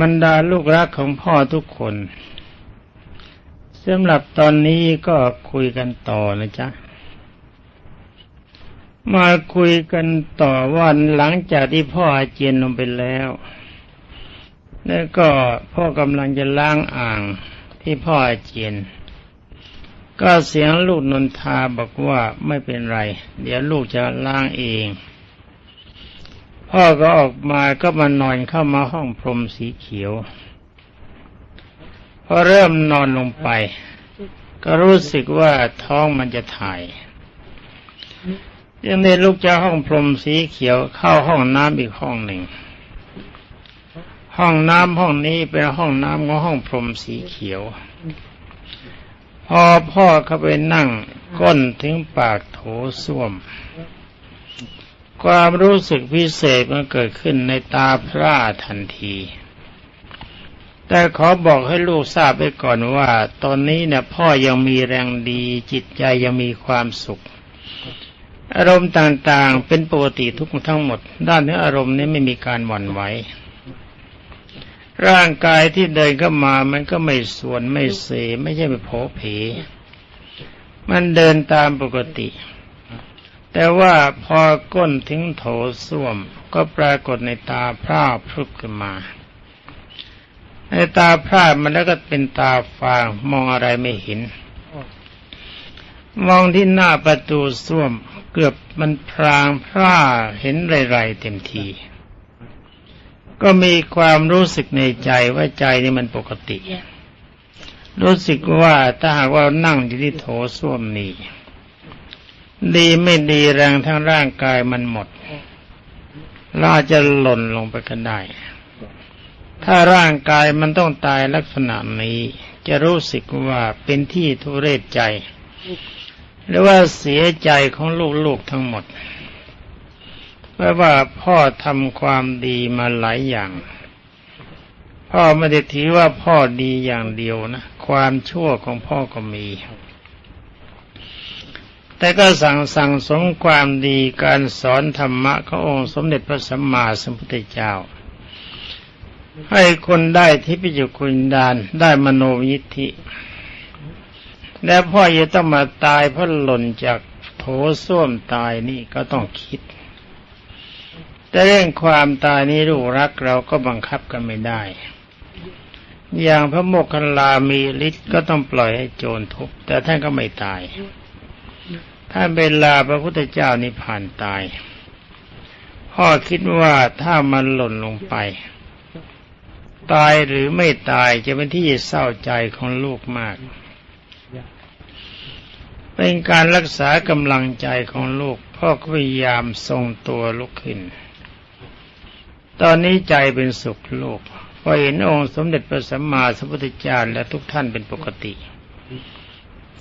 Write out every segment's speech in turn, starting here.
บรรดาลูกรักของพ่อทุกคนสำหรับตอนนี้ก็คุยกันต่อนะจ๊ะ มาคุยกันต่อวันหลังจากที่พ่ออาเจียนลงไปแล้ว แล้วก็พ่อกำลังจะล้างอ่างที่พ่ออาเจียน ก็เสียงลูกนนทาบอกว่าไม่เป็นไร เดี๋ยวลูกจะล้างเอง พ่อก็ออกมาก็มานอนเข้ามาห้องพรมสีเขียวพอเริ่มนอนลงไป ก็รู้สึกว่าท้องมันจะถ่ายยังได้ลุกจากห้องพรมสีเขียวเข้าห้องน้ำอีกห้องหนึ่ง ห้องน้ำห้องนี้เป็นห้องน้ำของห้องพรมสีเขียว พอพ่อเข้าไปนั่งก้นถึงปากโถส้วม ความรู้สึกพิเศษมันเกิดขึ้นในตาพระทันที แต่ขอบอกให้ลูกทราบไปก่อนว่า ตอนนี้เนี่ยพ่อยังมีแรงดี จิตใจยังมีความสุข อารมณ์ต่างๆเป็นปกติทุกทั้งหมด ด้านเนื้ออารมณ์นี้ไม่มีการหวั่นไหวร่างกายที่เดินเข้ามามันก็ไม่ส่วนไม่เสไม่ใช่ไปโผเพมันเดินตามปกติ แต่ว่าพอก้นถึงโถส้วม ก็ปรากฏในตาพร่าพรุบขึ้นมา ในตาพร่ามันแล้วก็เป็นตาฟางมองอะไรไม่เห็น มองที่หน้าประตูส้วม เกือบมันพรางพร่าเห็นไรๆเต็มที ก็มีความรู้สึกในใจว่าใจนี่มันปกติ รู้สึกว่าถ้าหากว่านั่งอยู่ที่โถส้วมนี้ ดีไม่ดีแรงทั้งร่างกายมันหมดเราจะหล่นลงไปกันได้ ถ้าร่างกายมันต้องตายลักษณะนี้ จะรู้สึกว่าเป็นที่ทุเรศใจ หรือว่าเสียใจของลูกๆทั้งหมด เพราะว่าพ่อทำความดีมาหลายอย่าง พ่อไม่ได้ถือว่าพ่อดีอย่างเดียวนะ ความชั่วของพ่อก็มี แต่ก็สั่งสั่งสมความดีการสอนธรรมะขององค์สมเด็จพระสัมมาสัมพุทธเจ้า ให้คนได้ทิพยคุณดานได้มโนยิทธิ และพ่อจะต้องมาตายเพราะหล่นจากโถส้วมตายนี่ก็ต้องคิด แต่เรื่องความตายนี้ลูกรักเราก็บังคับกันไม่ได้ อย่างพระโมคคัลลามีฤทธิ์ก็ต้องปล่อยให้โจรทุบแต่ท่านก็ไม่ตาย ท่าเวลาพระพุทธเจ้านิพพานตาย พ่อคิดว่าถ้ามันหล่นลงไป ตายหรือไม่ตายจะเป็นที่เศร้าใจของลูกมาก เป็นการรักษากำลังใจของลูก พ่อก็พยายามทรงตัวลุกขึ้น ตอนนี้ใจเป็นสุขลูกพอเห็นองค์สมเด็จพระสัมมาสัมพุทธเจ้าและทุกท่านเป็นปกติ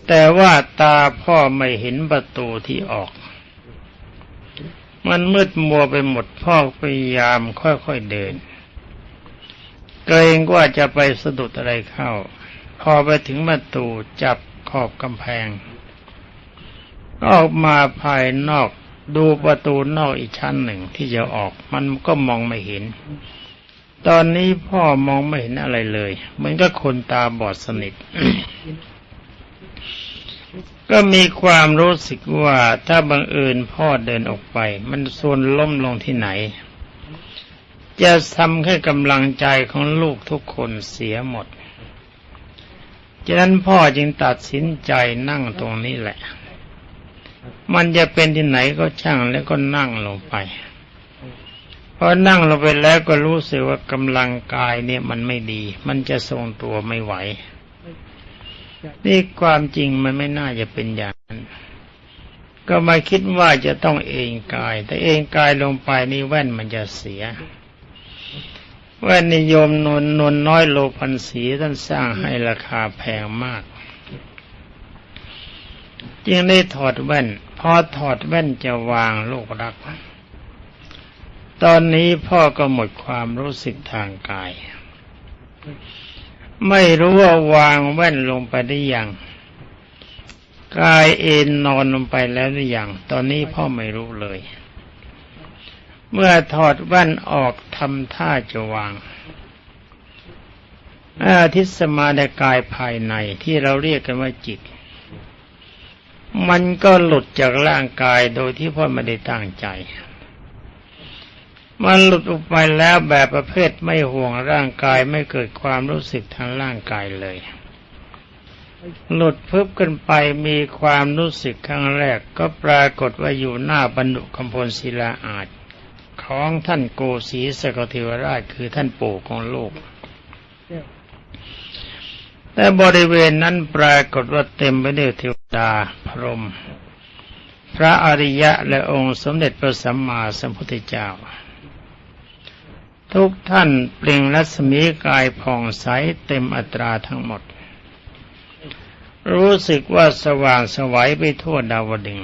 แต่ว่าตาพ่อไม่เห็นประตูที่ออก มันมืดมัวไปหมดพ่อพยายามค่อยๆเดิน เกรงว่าจะไปสะดุดอะไรเข้า พอไปถึงประตูจับขอบกำแพง ออกมาภายนอกดูประตูนอกอีกชั้นหนึ่งที่จะออกมันก็มองไม่เห็น ตอนนี้พ่อมองไม่เห็นอะไรเลย เหมือนกับคนตาบอดสนิท ก็มีความรู้สึกว่าถ้าบังเอิญพ่อเดินออกไป มันส่วนล้มลงที่ไหน จะทำให้กำลังใจของลูกทุกคนเสียหมดฉะนั้นพ่อจึงตัดสินใจนั่งตรงนี้แหละ มันจะเป็นที่ไหนก็ช่างแล้วก็นั่งลงไปพอนั่งลงไปแล้วก็รู้สึกว่ากำลังกายเนี่ยมันไม่ดี มันจะทรงตัวไม่ไหว นี่ความจริงมันไม่น่าจะเป็นอย่างนั้น ก็มาคิดว่าจะต้องเองกาย แต่เองกายลงไปนี่แว่นมันจะเสีย แว่นนิยมนนนนน้อยโลพันสีท่านสร้างให้ราคาแพงมากจึงได้ถอดแว่น พอถอดแว่นจะวางโลกรัก ตอนนี้พ่อก็หมดความรู้สึกทางกาย ไม่รู้ว่าวางแว่นลงไปได้ยังกายเอนนอนลงไปแล้วหรือยังตอนนี้พ่อไม่รู้เลย เมื่อถอดแว่นออกทำท่าจะวางอาทิสมาในกายภายในที่เราเรียกกันว่าจิต มันก็หลุดจากร่างกายโดยที่พ่อไม่ได้ตั้งใจ มันหลุดออกไปแล้วแบบประเภทไม่ห่วงร่างกายไม่เกิดความรู้สึกทางร่างกายเลย หลุดพึบกันไปมีความรู้สึกครั้งแรก ก็ปรากฏว่าอยู่หน้าบรรดุคำพลศิลาอาจของท่านโกศีสกเทวราชคือท่านปู่ของโลก แต่บริเวณนั้นปรากฏว่าเต็มไปด้วยเทวดาพรหมพระอริยะและองค์สมเด็จพระสัมมาสัมพุทธเจ้า ทุกท่านเปล่งรัศมีกายผ่องใสเต็มอัตราทั้งหมด รู้สึกว่าสว่างสวัยไปทั่วดาวดึง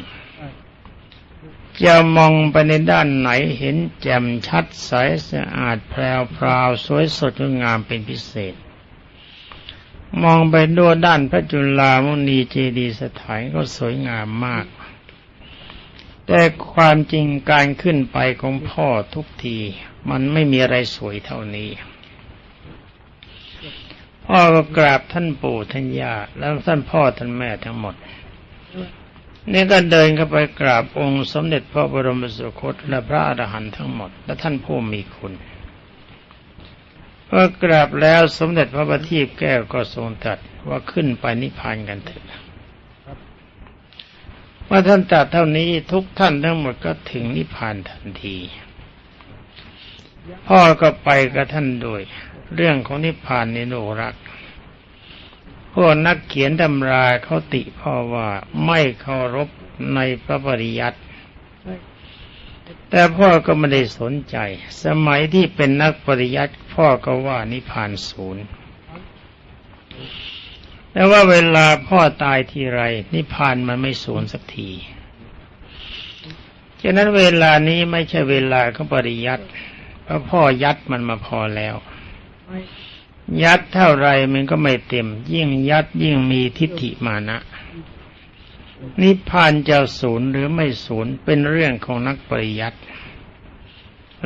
จะมองไปในด้านไหนเห็นแจ่มชัดใสสะอาดแพรวพราวสวยสดงดงามเป็นพิเศษ มองไปด้วยด้านพระจุลามุนีเจดีสถานก็สวยงามมาก แต่ความจริงการขึ้นไปของพ่อทุกที มันไม่มีอะไรสวยเท่านี้พ่อก็กราบท่านปู่ท่านย่าแล้วท่านพ่อท่านแม่ทั้งหมด นี่ก็เดินเข้าไปกราบองค์สมเด็จพระบรมสุคตและพระอรหันต์ทั้งหมด และท่านผู้มีคุณเมื่อกราบแล้วสมเด็จพระบัณฑิตแก้วก็ทรงตรัสว่าขึ้นไปนิพพานกันเถอะเมื่อท่านตรัสเท่านี้ทุกท่านทั้งหมดก็ถึงนิพพานทันที พ่อก็ไปกับท่านโดยเรื่องของนิพพานในโนรักพวกนักเขียนตำราเขาติพ่อว่าไม่เคารพในพระปริยัติแต่พ่อก็ไม่ได้สนใจ สมัยที่เป็นนักปริยัติพ่อก็ว่านิพพานศูนย์แต่ว่าเวลาพ่อตายทีไร นิพพานมันไม่ศูนย์สักทีฉะนั้นเวลานี้ไม่ใช่เวลาของปริยัติ เพราะพ่อยัดมันมาพอแล้ว ยัดเท่าไรมันก็ไม่เต็ม ยิ่งยัดยิ่งมีทิฏฐิมานะนิพพานจะศูนย์หรือไม่ศูนย์เป็นเรื่องของนักปริยัติ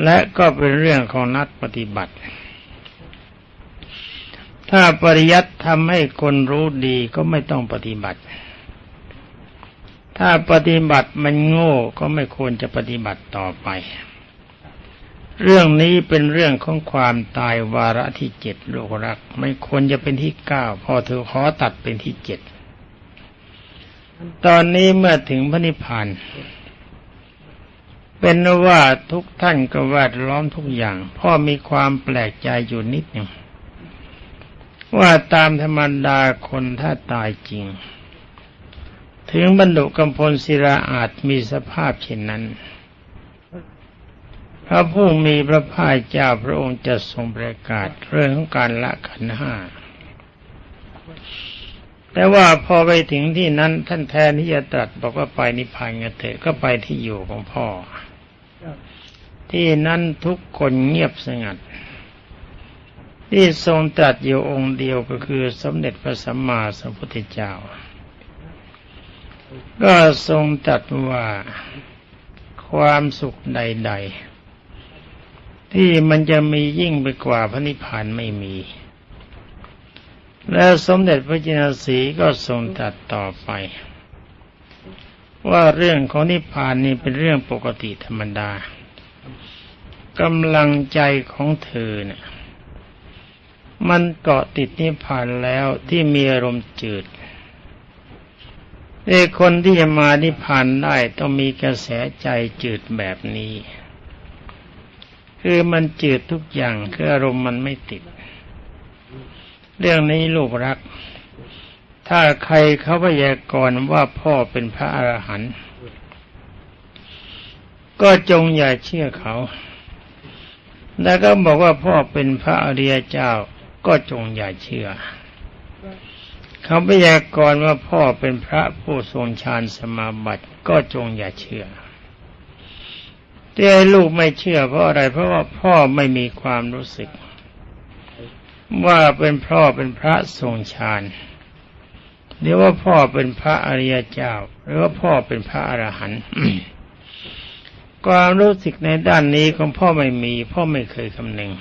และก็เป็นเรื่องของนักปฏิบัติ ถ้าปริยัติทำให้คนรู้ดีก็ไม่ต้องปฏิบัติ ถ้าปฏิบัติมันโง่ก็ไม่ควรจะปฏิบัติต่อไป เรื่องนี้เป็นเรื่องของความตายวาระที่เจ็ดโลกรัก ไม่ควรจะเป็นที่เก้าพอเธอขอตัดเป็นที่เจ็ดตอนนี้เมื่อถึงพระนิพพานเป็นว่าทุกท่านก็แวดล้อมทุกอย่าง พ่อมีความแปลกใจอยู่นิดหนึ่งว่าตามธรรมดาคนถ้าตายจริง ถึงบรรดุกำพลศิราอาจมีสภาพเช่นนั้น พระผู้มีพระภาคเจ้าพระองค์จะทรงประกาศเรื่องของการละขันห้า แต่ว่าพอไปถึงที่นั้นท่านแทนที่จะตรัสบอกว่าไปนิพพานกันเถอะก็ไปที่อยู่ของพ่อ ที่นั้นทุกคนเงียบสงัด ที่ทรงตรัสอยู่องค์เดียวก็คือสมเด็จพระสัมมาสัมพุทธเจ้า ก็ทรงตรัสว่าความสุขใด ๆ ที่มันจะมียิ่งไปกว่าพระนิพพานไม่มี และสมเด็จพระจินสีก็ทรงตรัสต่อไป ว่าเรื่องของนิพพานนี่เป็นเรื่องปกติธรรมดากำลังใจของเธอเนี่ยมันเกาะติดนิพพานแล้วที่มีอารมณ์จืดเอคนที่จะมานิพพานได้ต้องมีกระแสใจจืดแบบนี้ คือมันจืดทุกอย่างคืออารมณ์มันไม่ติด เรื่องนี้ลูกรัก ถ้าใครเขาพยากรณ์ว่าพ่อเป็นพระอรหันต์ก็จงอย่าเชื่อเขา แล้วก็บอกว่าพ่อเป็นพระอริยเจ้า ก็จงอย่าเชื่อ เขาพยากรณ์ว่าพ่อเป็นพระผู้ทรงฌานสมาบัติ ก็จงอย่าเชื่อ ที่ให้ลูกไม่เชื่อเพราะอะไร เพราะว่าพ่อไม่มีความรู้สึก ว่าเป็นพ่อเป็นพระทรงฌานหรือว่าพ่อเป็นพระอริยเจ้า หรือว่าพ่อเป็นพระอรหันต์ความรู้สึกในด้านนี้ของพ่อไม่มี พ่อไม่เคยคำนึง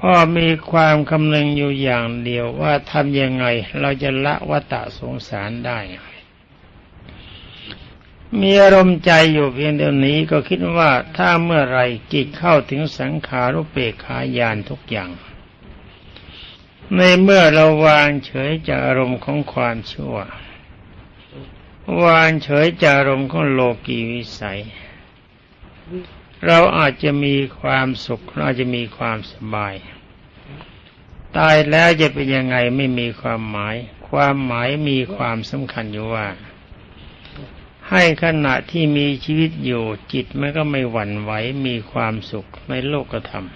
พ่อมีความคำนึงอยู่อย่างเดียวว่าทำยังไงเราจะละวัตะสงสารได้ มีอารมณ์ใจอยู่เพียงเดียวนี้ก็คิดว่าถ้าเมื่อไรจิตเข้าถึงสังขารุปเปกขายานทุกอย่าง ในเมื่อเราวางเฉยจากอารมณ์ของความชั่ว วางเฉยจากอารมณ์ของโลกีวิสัย เราอาจจะมีความสุขเราอาจจะมีความสบาย ตายแล้วจะเป็นยังไงไม่มีความหมาย ความหมายมีความสำคัญอยู่ว่า ให้ขณะที่มีชีวิตอยู่จิตมันก็ไม่หวั่นไหวมีความสุขในโลกธรรม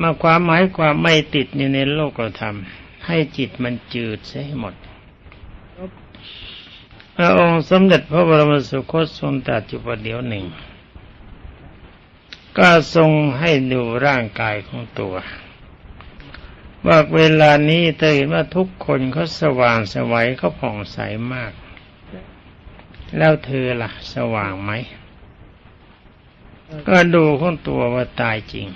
มาความหมายความไม่ติดอยู่ในโลกธรรม ให้จิตมันจืดเสียให้หมด พระองค์สมเด็จพระบรมสุคตทรงตรัสอยู่ประเดี๋ยวหนึ่ง ก็ทรงให้ดูร่างกายของตัว ว่าเวลานี้เธอเห็นว่าทุกคนเขาสว่างสวัยเขาผ่องใสมาก แล้วเธอล่ะ สว่างไหม ก็ดูของตัวว่าตายจริง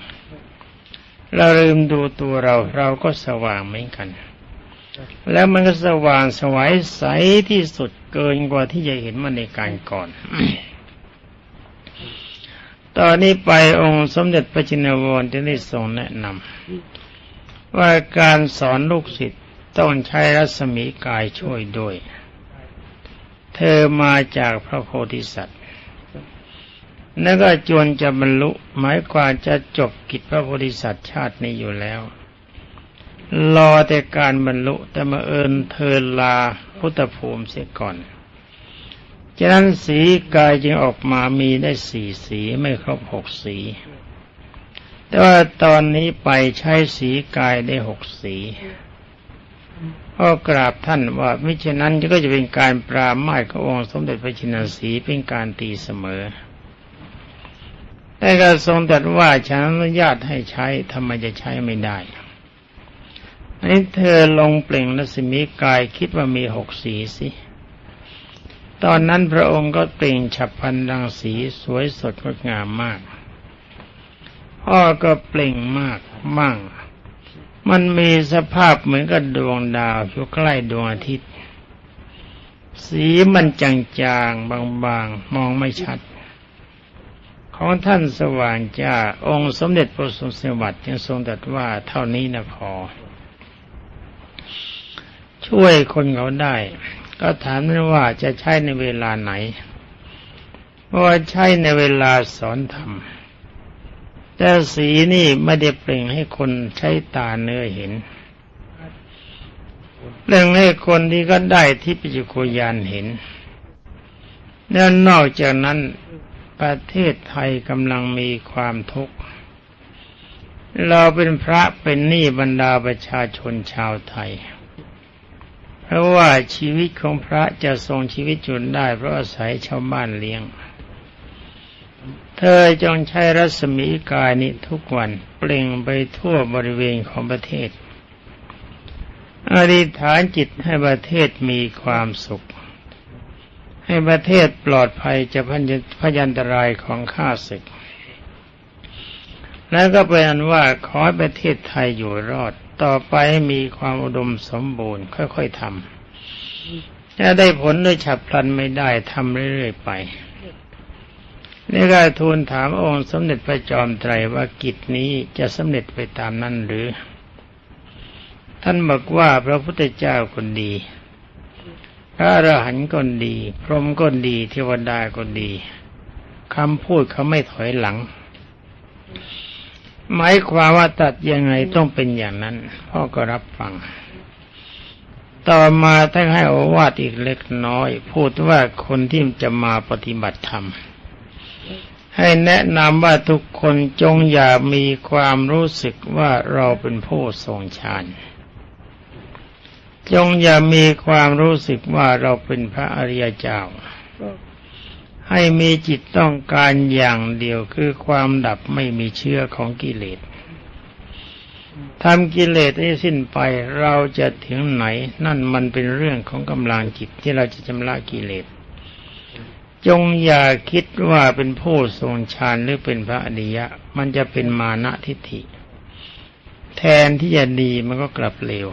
เราลืมดูตัวเรา เราก็สว่างเหมือนกัน แล้วมันก็สว่างสวัยใสที่สุดเกินกว่าที่จะเห็นมาในการก่อน ตอนนี้ไปองค์สมเด็จพระจินวรจะได้ทรงแนะนำว่าการสอนลูกศิษย์ต้องใช้รัศมีกายช่วยด้วย เธอมาจากพระโพธิสัตว์แล้วก็จวนจะบรรลุหมายความจะจบกิจพระโพธิสัตว์ชาตินี้อยู่แล้ว รอแต่การบรรลุแต่มาเอิญเธอลาพุทธภูมิเสียก่อนฉะนั้นสีกายจึงออกมามีได้สี่สีไม่ครบหกสี แต่ว่าตอนนี้ไปใช้สีกายได้หกสี ก็กราบท่านว่ามิฉะนั้นก็จะเป็นการปรามาสขององค์สมเด็จพระชินสีเป็นการตีเสมอแต่ก็ทรงตรัสว่าฉันอนุญาตให้ใช้ทำไมจะใช้ไม่ได้ อันี่เธอลงเปล่งรัศมีกายคิดว่ามีหกสีสิ ตอนนั้นพระองค์ก็เปล่งฉับพลันรังสีสวยสดงดงามมากพ่อก็เปล่งมากมั่ง มันมีสภาพเหมือนกับดวงดาวอยู่ใกล้ดวงอาทิตย์ สีมันจางๆ บางๆ มองไม่ชัด ของท่านสว่างจ้า องค์สมเด็จพระทรงสวัสดิ์ยังทรงตรัสว่าเท่านี้นะพอ ช่วยคนเขาได้ ก็ถามนั้นว่าจะใช้ในเวลาไหนว่าใช้ในเวลาสอนธรรม แต่สีนี่ไม่ได้เปล่งให้คนใช้ตาเนื้อเห็นเปล่งให้คนที่ก็ได้ที่ปิจุโคยานเห็น แล้วนอกจากนั้นประเทศไทยกำลังมีความทุกข์ เราเป็นพระเป็นหนี้บรรดาประชาชนชาวไทย เพราะว่าชีวิตของพระจะทรงชีวิตจุนได้เพราะอาศัยชาวบ้านเลี้ยง เธอจงใช้รัศมีกายนี้ทุกวันเปล่งไปทั่วบริเวณของประเทศ อธิษฐานจิตให้ประเทศมีความสุข ให้ประเทศปลอดภัยจากพยันตรายของข้าศึก แล้วก็เป็นอันว่าขอประเทศไทยอยู่รอด ต่อไปให้มีความอุดมสมบูรณ์ค่อยๆทำจะได้ผลด้วยฉับพลันไม่ได้ทำเรื่อยๆไป นี่ก็ทูลถามองค์สมเด็จพระจอมไตรว่ากิจนี้จะสำเร็จไปตามนั้นหรือ ท่านบอกว่าพระพุทธเจ้าคนดี พระอรหันต์ก็ดี พรหมก็ดี เทวดาก็ดีคำพูดเขาไม่ถอยหลัง หมายความว่าตัดยังไงต้องเป็นอย่างนั้น พ่อก็รับฟังต่อมาท่านให้อวาทอีกเล็กน้อย พูดว่าคนที่จะมาปฏิบัติธรรม ให้แนะนำว่าทุกคนจงอย่ามีความรู้สึกว่าเราเป็นผู้ทรงฌานจงอย่ามีความรู้สึกว่าเราเป็นพระอริยเจ้า ให้มีจิตต้องการอย่างเดียวคือความดับไม่มีเชื้อของกิเลสทำกิเลสให้สิ้นไปเราจะถึงไหน นั่นมันเป็นเรื่องของกำลังจิตที่เราจะชำระกิเลส จงอย่าคิดว่าเป็นผู้ทรงฌานหรือเป็นพระอริยะ มันจะเป็นมานะทิฏฐิ แทนที่จะดีมันก็กลับเลว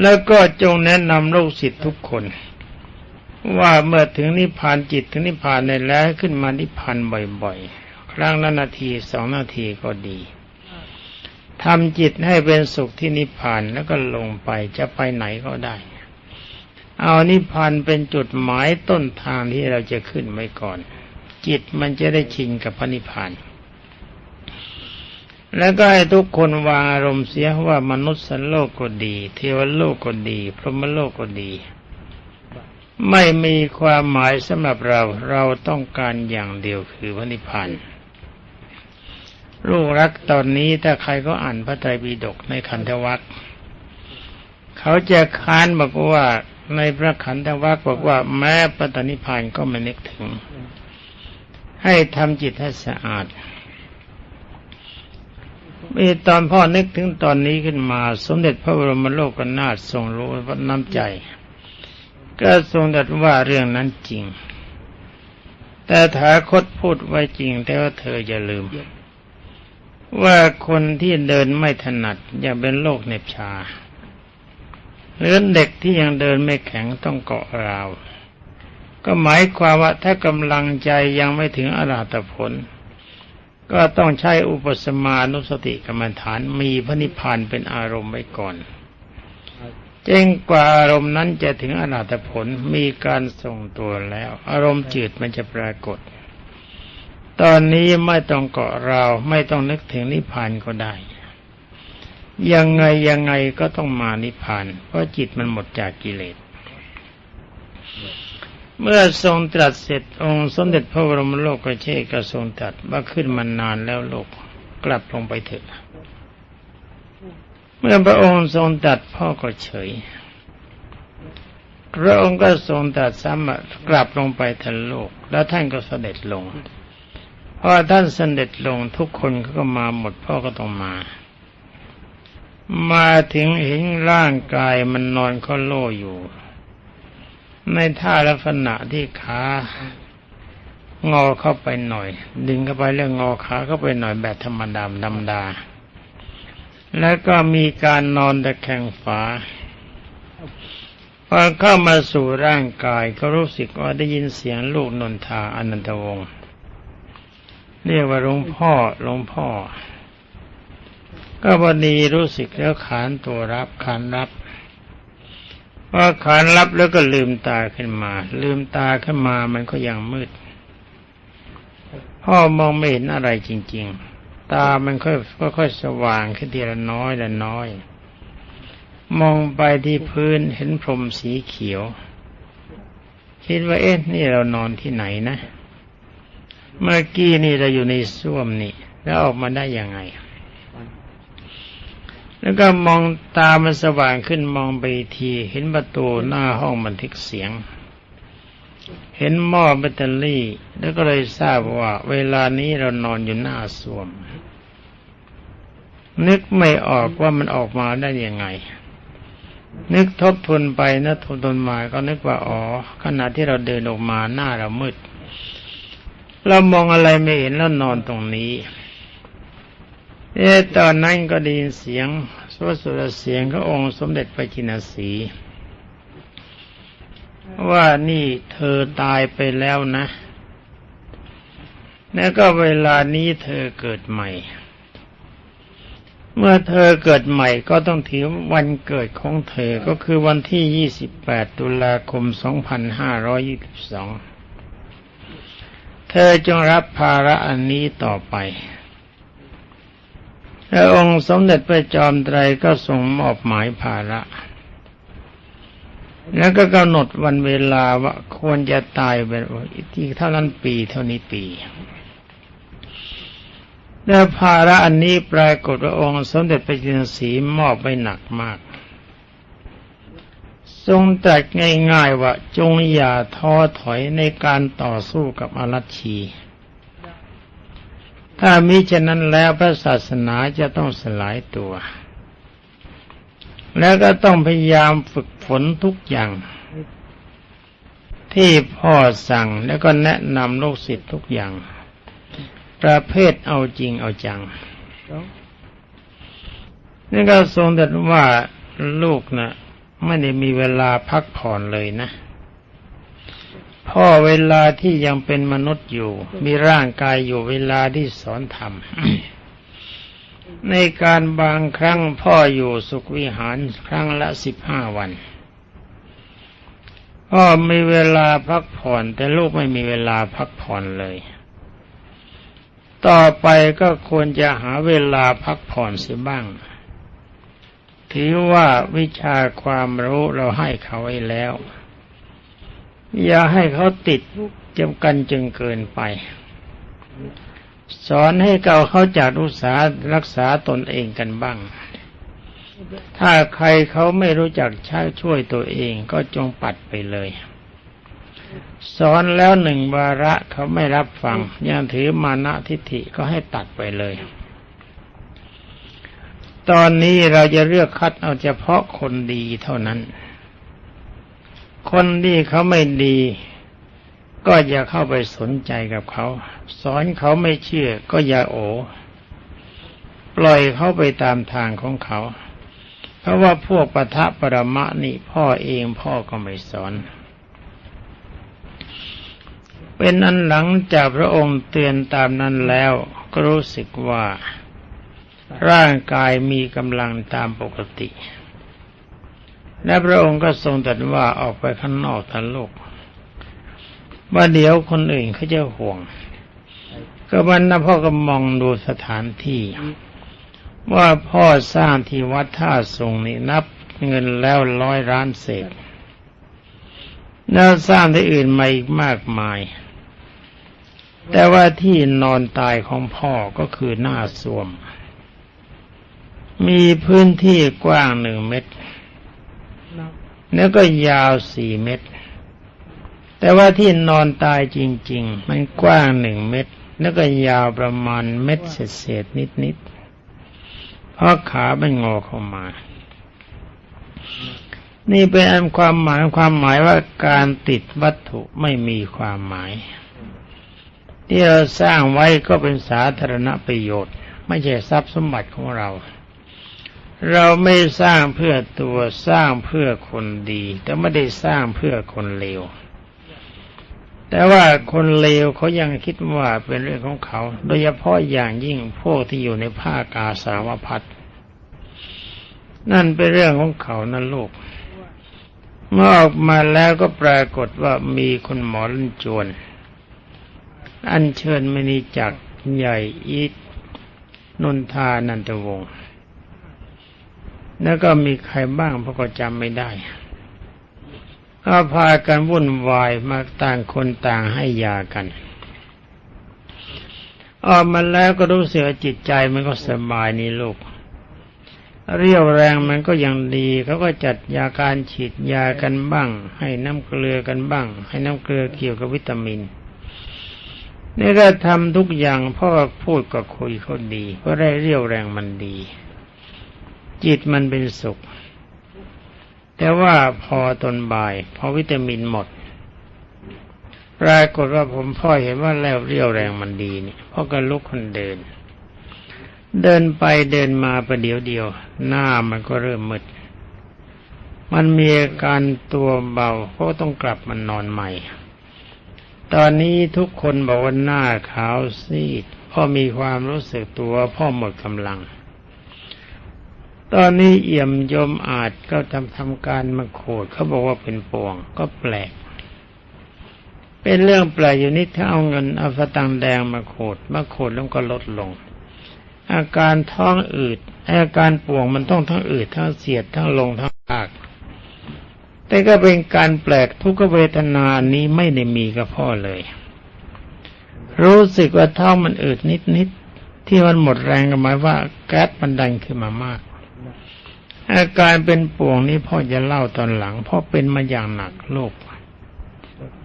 แล้วก็จงแนะนำลูกศิษย์ทุกคน ว่าเมื่อถึงนิพพานจิตถึงนิพพานในแล้วขึ้นมานิพพานบ่อยๆ ครั้งละนาทีสองนาทีก็ดีทำจิตให้เป็นสุขที่นิพพานแล้วก็ลงไปจะไปไหนก็ได้ เอานิพพานเป็นจุดหมายต้นทางที่เราจะขึ้นไว้ก่อน จิตมันจะได้ชินกับพระนิพพาน แล้วก็ให้ทุกคนวางอารมณ์เสียว่ามนุษย์สันโลกก็ดี เทวโลกก็ดี พรหมโลกก็ดี ไม่มีความหมายสำหรับเราเราต้องการอย่างเดียวคือพระนิพพานลูกรักตอนนี้ถ้าใครก็อ่านพระไตรปิฎกในขันธวัคเขาจะค้านบอกว่า ในพระขันธวัคบอกว่าแม้ปตนิพานก็ไม่นึกถึง ให้ทำจิตให้สะอาดมีตอนพ่อนึกถึงตอนนี้ขึ้นมา สมเด็จพระบรมโลกนาถทรงรู้ว่าน้ำใจ ก็ทรงตรัสว่าเรื่องนั้นจริง แต่ถาคตพูดไว้จริง แต่ว่าเธออย่าลืม ว่าคนที่เดินไม่ถนัดอย่าเป็นโรคเหน็บชา หรือเด็กที่ยังเดินไม่แข็งต้องเกาะราว ก็หมายความว่าถ้ากำลังใจยังไม่ถึงอรหัตผล ก็ต้องใช้อุปสมานุสติกรรมฐานมีพระนิพพานเป็นอารมณ์ไว้ก่อนเจ้งกว่าอารมณ์นั้นจะถึงอรหัตผลมีการส่งตัวแล้ว อารมณ์จืดมันจะปรากฏ ตอนนี้ไม่ต้องเกาะราวไม่ต้องนึกถึงนิพพานก็ได้ ยังไงยังไงก็ต้องมานิพพาน เพราะจิตมันหมดจากกิเลส เมื่อทรงตรัสเสร็จองค์สมเด็จพระบรมโลกกเชษก็ทรงตรัสว่าขึ้นมานานแล้วโลกกลับลงไปเถอะ เมื่อพระองค์ทรงตรัสพ่อก็เฉย พระองค์ก็ทรงตรัสซ้ำกลับลงไปทันโลก แล้วท่านก็เสด็จลงพอท่านเสด็จลงทุกคนก็มาหมดพ่อก็ต้องมา มาถึงเห็นร่างกายมันนอนเขาโล่อยู่ ในท่าลักษณะที่ขางอเข้าไปหน่อย ดึงเข้าไปเรื่องงอขาเข้าไปหน่อยแบบธรรมดาธรรมดา แล้วก็มีการนอนตะแคงฝาพอเข้ามาสู่ร่างกายก็รู้สึกว่าได้ยินเสียงลูกนนทาอนันตวงศ์เรียกว่าหลวงพ่อหลวงพ่อ ก็พอดีรู้สึกแล้วขานตัวรับขานรับพอขานรับแล้วก็ลืมตาขึ้นมา ลืมตาขึ้นมามันก็ยังมืด พ่อมองไม่เห็นอะไรจริง ๆ ตามันค่อยค่อยสว่างขึ้นทีละน้อยละน้อย มองไปที่พื้นเห็นพรมสีเขียว คิดว่าเอ๊ะนี่เรานอนที่ไหนนะ เมื่อกี้นี่เราอยู่ในส้วมนี่ แล้วออกมาได้ยังไง แล้วก็มองตามันสว่างขึ้นมองไปทีเห็นประตูหน้าห้องบันทึกเสียง เห็นหม้อแบตเตอรี่ แล้วก็เลยทราบว่า เวลานี้เรานอนอยู่หน้าสวม นึกไม่ออกว่ามันออกมาได้ยังไง นึกทบทวนไปนะทบทวนมาก็นึกว่าอ๋อขณะที่เราเดินออกมาหน้าเรามืด เรามองอะไรไม่เห็นแล้วนอนตรงนี้ เอตอนนั้นก็ได้ยินเสียงสวดสุรเสียงขององค์สมเด็จพระจินสีว่านี่เธอตายไปแล้วนะ แล้วก็เวลานี้เธอเกิดใหม่ เมื่อเธอเกิดใหม่ก็ต้องถือวันเกิดของเธอก็คือวันที่ 28 ตุลาคม 2522 เธอจงรับภาระอันนี้ต่อไป พระองค์สมเด็จพระจอมไตรก็ทรงมอบหมายภาระ แล้วก็กำหนดวันเวลาว่าควรจะตายเป็นที่เท่านั้นปีเท่านี้ปีแล้วภาระอันนี้ปรากฏว่าองค์สมเด็จพระจินสีมอบไปหนักมาก ทรงตรัสง่ายๆว่าจงอย่าท้อถอยในการต่อสู้กับอรัชชี ถ้ามิฉะนั้นแล้วพระศาสนาจะต้องสลายตัว แล้วก็ต้องพยายามฝึกฝนทุกอย่าง ที่พ่อสั่งแล้วก็แนะนำลูกศิษย์ทุกอย่าง ประเภทเอาจริงเอาจังนี่ก็ทรงตรัสว่าลูกนะไม่ได้มีเวลาพักผ่อนเลยนะ พ่อเวลาที่ยังเป็นมนุษย์อยู่ มีร่างกายอยู่เวลาที่สอนธรรม ในการบางครั้งพ่ออยู่สุขวิหารครั้งละสิบห้าวัน พ่อมีเวลาพักผ่อน แต่ลูกไม่มีเวลาพักผ่อนเลย ต่อไปก็ควรจะหาเวลาพักผ่อนเสียบ้าง ถือว่าวิชาความรู้เราให้เขาไว้แล้ว อย่าให้เขาติดเจำกันจึงเกินไป สอนให้เก่าเขาจากอุตสาหรักษาตนเองกันบ้าง ถ้าใครเขาไม่รู้จักใช้ช่วยตัวเองก็จงปัดไปเลย สอนแล้วหนึ่งวาระเขาไม่รับฟังยังถือมานะทิฏฐิก็ให้ตัดไปเลย ตอนนี้เราจะเลือกคัดเอาเฉพาะคนดีเท่านั้น คนที่เขาไม่ดี ก็อย่าเข้าไปสนใจกับเขา สอนเขาไม่เชื่อ ก็อย่าโอ ปล่อยเขาไปตามทางของเขา เพราะว่าพวกปะทะปรมะนี่พ่อเองพ่อก็ไม่สอน เป็นอันหลังจากพระองค์เตือนตามนั้นแล้วก็รู้สึกว่าร่างกายมีกำลังตามปกติ และพระองค์ก็ทรงตรัสว่าออกไปข้างนอกทันโลกว่าเดี๋ยวคนอื่นเขาจะห่วง ก็มันนะพ่อก็มองดูสถานที่ ว่าพ่อสร้างที่วัดท่าทรงนี่นับเงินแล้วร้อยล้านเศษแล้วสร้างที่อื่นมาอีกมากมาย แต่ว่าที่นอนตายของพ่อก็คือหน้าสวม มีพื้นที่กว้างหนึ่งเมตร แล้วก็ยาวสี่เมตร แต่ว่าที่นอนตายจริง ๆ มันกว้างหนึ่งเมตร แล้วก็ยาวประมาณเม็ดเศษๆนิดๆเพราะขามันงอเข้ามา นี่เป็นอันความหมายความหมายว่าการติดวัตถุไม่มีความหมาย ที่เราสร้างไว้ก็เป็นสาธารณประโยชน์ ไม่ใช่ทรัพย์สมบัติของเรา เราไม่สร้างเพื่อตัวสร้างเพื่อคนดี แต่ไม่ได้สร้างเพื่อคนเลว แต่ว่าคนเลวเขายังคิดว่าเป็นเรื่องของเขา โดยเฉพาะอย่างยิ่งพวกที่อยู่ในภาคกาสาวพัดนั่นเป็นเรื่องของเขานั่นลูก เมื่อออกมาแล้วก็ปรากฏว่ามีคุณหมอลันจวน อัญเชิญมณีจักใหญ่อีทนนทานันตวงศ์ แล้วก็มีใครบ้างพวกก็จำไม่ได้ก็พากันวุ่นวายมาต่างคนต่างให้ยากัน ออกมาแล้วก็รู้สึกจิตใจมันก็สบายนี่ลูก เรียวแรงมันก็ยังดีเขาก็จัดยาการฉีดยากันบ้าง ให้น้ำเกลือกันบ้าง ให้น้ำเกลือเกี่ยวกับวิตามินนี่ก็ทำทุกอย่างพ่อพูดก็คุยเขาดี เพราะได้เรียวแรงมันดี จิตมันเป็นสุข แต่ว่าพอตอนบ่าย พอวิตามินหมดปรากฏว่าผมพ่อเห็นว่าแล้วเรียวแรงมันดีนี่พ่อก็ลุกคนเดิน เดินไปเดินมาประเดี๋ยวเดียว หน้ามันก็เริ่มมืดมันมีอาการตัวเบาก็ต้องกลับมันนอนใหม่ ตอนนี้ทุกคนบอกว่าหน้าขาวซีดพ่อมีความรู้สึกตัวพ่อหมดกำลัง ตอนนี้เอี่ยมยมอาจก็ทำทำการมาโขดเขาบอกว่าเป็นปวงก็แปลก เป็นเรื่องแปลกอยู่นิดถ้าเอาเงินเอาสตังแดงมาโขดมาโขดแล้วก็ลดลง อาการท้องอืดอาการป่วงมันต้องทั้งอืดทั้งเสียดทั้งลงทั้งปาก แต่ก็เป็นการแปลกทุกเวทนานี้ไม่ได้มีกับพ่อเลย รู้สึกว่าท้องมันอืดนิดนิดที่มันหมดแรงก็หมายว่าแก๊สมันดันขึ้นมามาก อาการเป็นป่วงนี้พ่อจะเล่าตอนหลังพ่อเป็นมาอย่างหนักโรค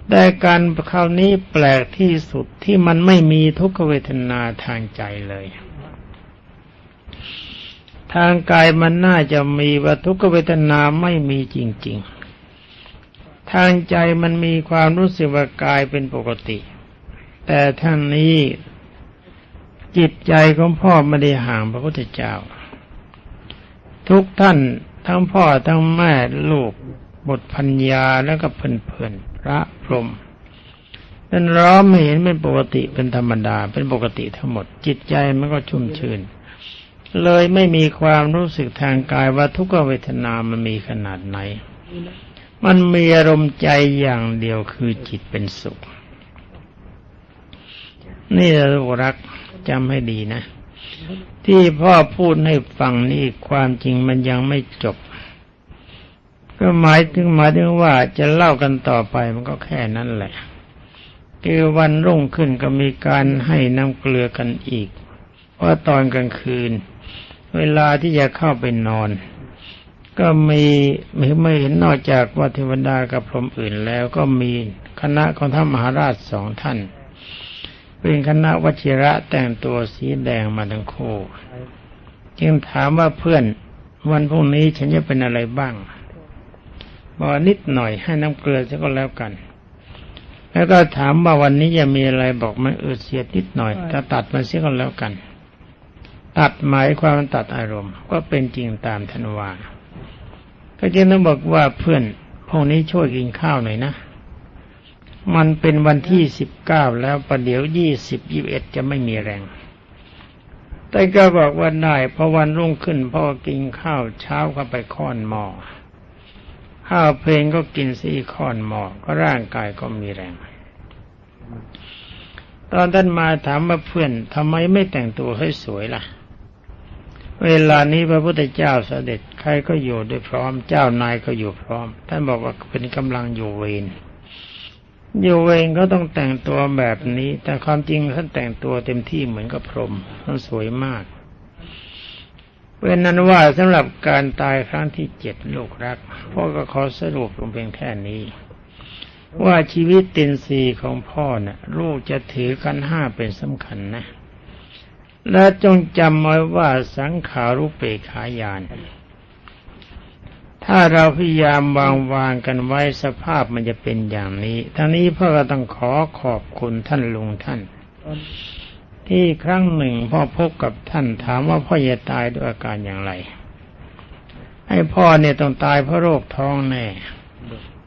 แต่การคราวนี้แปลกที่สุดที่มันไม่มีทุกขเวทนาทางใจเลย ทางกายมันน่าจะมีว่าทุกขเวทนาไม่มีจริง ๆ ทางใจมันมีความรู้สึกว่ากายเป็นปกติ แต่ท่างนี้จิตใจของพ่อไม่ได้ห่างพระพุทธเจ้า ทุกท่านทั้งพ่อทั้งแม่ลูกบุตรพัญญาแล้วก็เพื่อนๆพระพรหมท่านร้อมไม่เห็นเป็นปกติเป็นธรรมดา เป็นปกติทั้งหมด จิตใจมันก็ชุ่มชื่น เลยไม่มีความรู้สึกทางกายว่าทุกขเวทนามันมีขนาดไหน มันมีอารมณ์ใจอย่างเดียวคือจิตเป็นสุข นี่เรารักจำให้ดีนะ ที่พ่อพูดให้ฟังนี่ความจริงมันยังไม่จบ ก็หมายถึงหมายถึงว่าจะเล่ากันต่อไปมันก็แค่นั้นแหละคือวันรุ่งขึ้นก็มีการให้น้ำเกลือกันอีกเพราตอนกลางคืน เวลาที่จะเข้าไปนอน ก็มีไม่ไม่เห็นนอกจากว่าเทวดากับพรหมอื่นแล้วก็มีคณะของท่านมหาราชสองท่าน เป็นคณะวชิระแต่งตัวสีแดงมาทั้งคู่จึงถามว่าเพื่อนวันพรุ่งนี้ฉันจะเป็นอะไรบ้างบอกนิดหน่อยให้น้ำเกลือซะก็แล้วกัน แล้วก็ถามว่าวันนี้จะมีอะไรบอกมันเออเสียนิดหน่อยถ้าตัดมันเสียก็แล้วกัน ตัดหมายความตัดอารมณ์ ก็เป็นจริงตามทันวาก็จึงต้องบอกว่าเพื่อนพวกนี้ช่วยกินข้าวหน่อยนะ มันเป็นวันที่สิบเก้าแล้วประเดี๋ยวยี่สิบยี่บเอ็ดจะไม่มีแรง แต่ก็บอกว่าได้พอวันรุ่งขึ้นพ่อกินข้าวเช้าเข้าไปค้อนหม้อข้าวเพลงก็กินสี่ค้อนหม้อก็ร่างกายก็มีแรง ตอนท่านมาถามว่าเพื่อนทำไมไม่แต่งตัวให้สวยล่ะ เวลานี้พระพุทธเจ้าเสด็จใครก็อยู่ด้วยพร้อม เจ้านายก็อยู่พร้อม ท่านบอกว่าเป็นกำลังอยู่เวร อยู่เวรก็ต้องแต่งตัวแบบนี้ แต่ความจริงท่านแต่งตัวเต็มที่เหมือนกับพรหมท่านสวยมากเป็นนั้นว่าสำหรับการตายครั้งที่เจ็ดลูกรักพ่อก็ขอสรุปลงเพียงแค่นี้ ว่าชีวิตตินซีของพ่อนะ่ะ ลูกจะถือกันห้าเป็นสำคัญนะ และจงจำไว้ว่าสังขารุปเปขายาน ถ้าเราพยายามวางวางกันไว้สภาพมันจะเป็นอย่างนี้ ทั้งนี้พ่อก็ต้องขอขอบคุณท่านลุงท่าน ที่ครั้งหนึ่งพ่อพบกับท่านถามว่าพ่อจะตายด้วยอาการอย่างไร ให้พ่อเนี่ยต้องตายเพราะโรคท้องแน่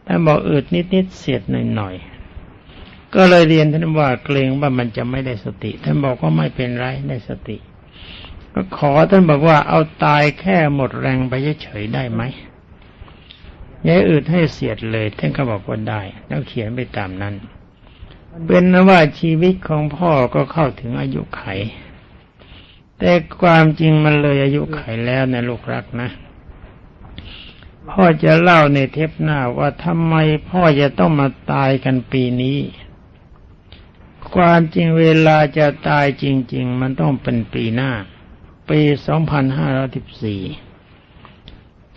ท่านบอกอืดนิดๆเสียดหน่อยๆก็เลยเรียนท่านว่าเกรงว่ามันจะไม่ได้สติ ท่านบอกว่าไม่เป็นไรได้สติ ก็ขอท่านบอกว่าเอาตายแค่หมดแรงไปเฉยๆได้ไหม ย้ายอืดให้เสียดเลยท่านก็บอกว่าได้ แล้วเขียนไปตามนั้น เป็นนว่าชีวิตของพ่อก็เข้าถึงอายุไข แต่ความจริงมันเลยอายุไขแล้วนะลูกรักนะพ่อจะเล่าในเทปหน้าว่าทำไมพ่อจะต้องมาตายกันปีนี้ ความจริงเวลาจะตายจริง ๆ มันต้องเป็นปีหน้า ปีสองพันห้าร้อยสิบสี่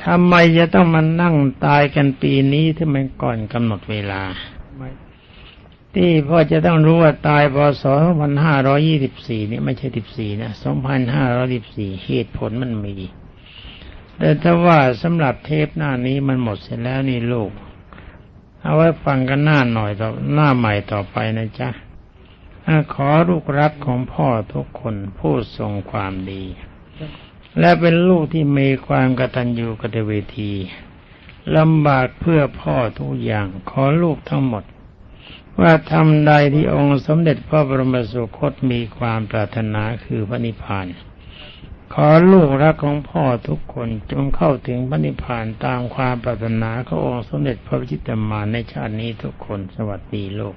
ทำไมจะต้องมานั่งตายกันปีนี้ที่มันก่อนกำหนดเวลา ที่พ่อจะต้องรู้ว่าตายพศ2524นี่ไม่ใช่14นะ2514เหตุผลมันมี แต่ถ้าว่าสำหรับเทปหน้านี้มันหมดเสร็จแล้วนี่ลูก เอาไว้ฟังกันหน้าหน่อยต่อหน้าใหม่ต่อไปนะจ๊ะขอลูกรักของพ่อทุกคนผู้ทรงความดี และเป็นลูกที่มีความกตัญญูกตเวทีลำบากเพื่อพ่อทุกอย่างขอลูกทั้งหมด ว่าทำใดที่องค์สมเด็จพระบรมสุคตมีความปรารถนาคือพระนิพพาน ขอลูกรักของพ่อทุกคนจงเข้าถึงพระนิพพานตามความปรารถนาขององค์สมเด็จพระพิชิตมาในชาตินี้ทุกคนสวัสดีโลก